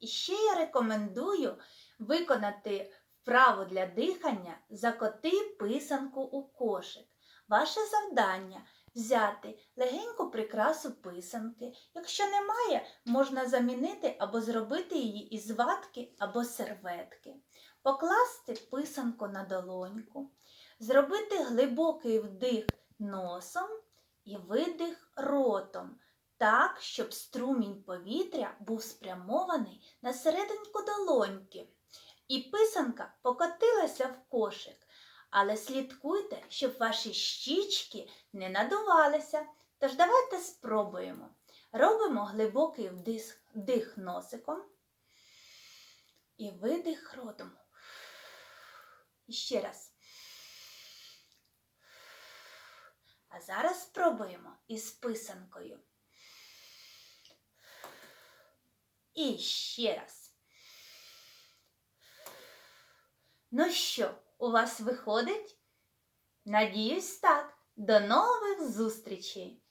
І ще я рекомендую виконати вправу для дихання закоти писанку у кошик. Ваше завдання взяти легеньку прикрасу писанки. Якщо немає, можна замінити або зробити її із ватки або серветки. Покласти писанку на долоньку, зробити глибокий вдих носом і видих ротом, так, щоб струмінь повітря був спрямований на серединку долоньки. І писанка покотилася в кошик. Але слідкуйте, щоб ваші щічки не надувалися. Тож давайте спробуємо. Робимо глибокий вдих, вдих носиком і видих ротом. І ще раз. А зараз спробуємо із писанкою. І ще раз. Ну що, у вас виходить? Надіюсь, так. До нових зустрічей!